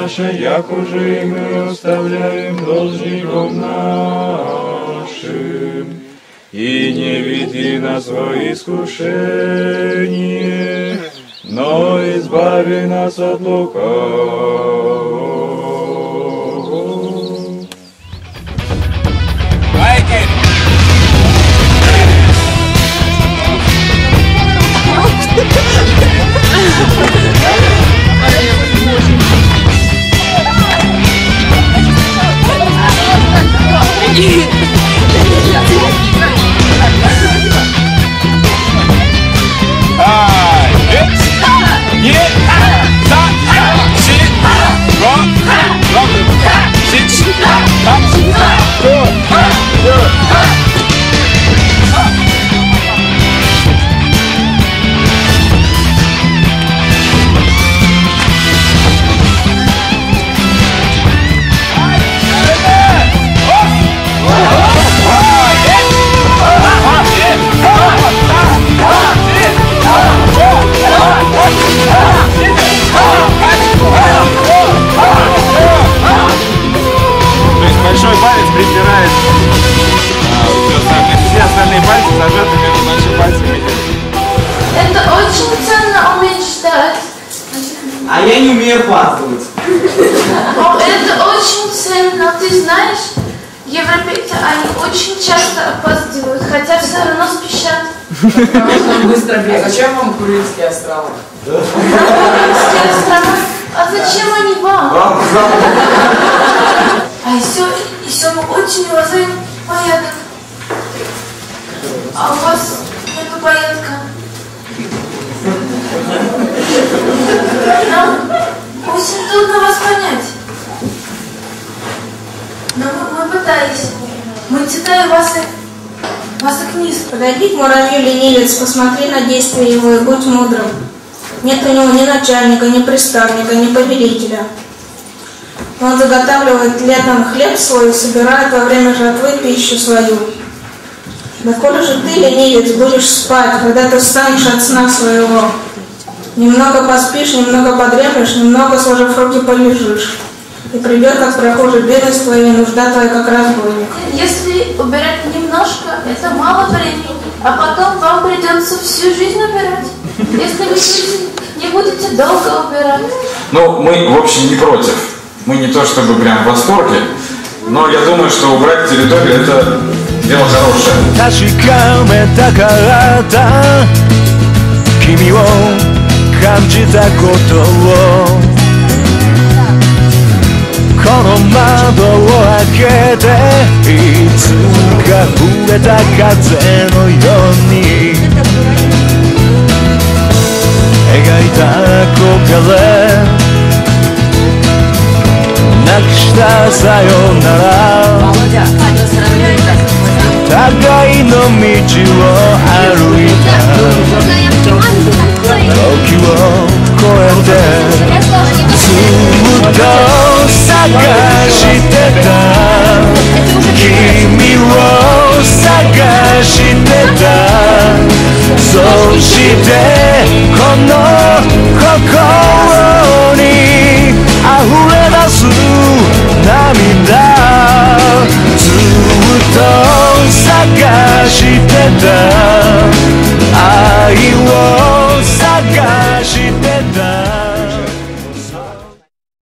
наше, як уже и мы оставляем должником нашим. И не веди нас во искушение, но избави нас от лукавого. Пальцами. Это очень ценно уметь ждать. А я не умею опаздывать. Это очень ценно. Ты знаешь, европейцы, они очень часто опаздывают, хотя все равно спешат. Быстро бегать. Зачем вам Курильские острова? Курильские острова. А зачем они вам? А еще, еще мы очень уважаем порядок. А у вас порядка. Нам очень трудно вас понять. Но мы, мы пытались. Мы читаем ваши, ваши книги. Подойди к муравью ленивец, посмотри на действия его и будь мудрым. Нет у него ни начальника, ни приставника, ни повелителя. Он заготавливает летом хлеб свой и собирает во время жатвы пищу свою. Да коли же ты, ленивец, будешь спать, когда ты встанешь от сна своего? Немного поспишь, немного подремлешь, немного сложив руки полежишь. И придет, как прохожий бедность твоя, и нужда твоя, как разбойник. Если убирать немножко, это мало времени, а потом вам придется всю жизнь убирать. Если вы не будете долго убирать. Ну, мы, в общем, не против. Мы не то чтобы прям в восторге, но я думаю, что убрать территорию это でも確かめたからだ君を感じたことを。この窓を開けていつか触れた風のように。描いた憧れ。なくしたさよなら。互いの道を歩いた。時を超えてずっと探してた。君を探してた。そして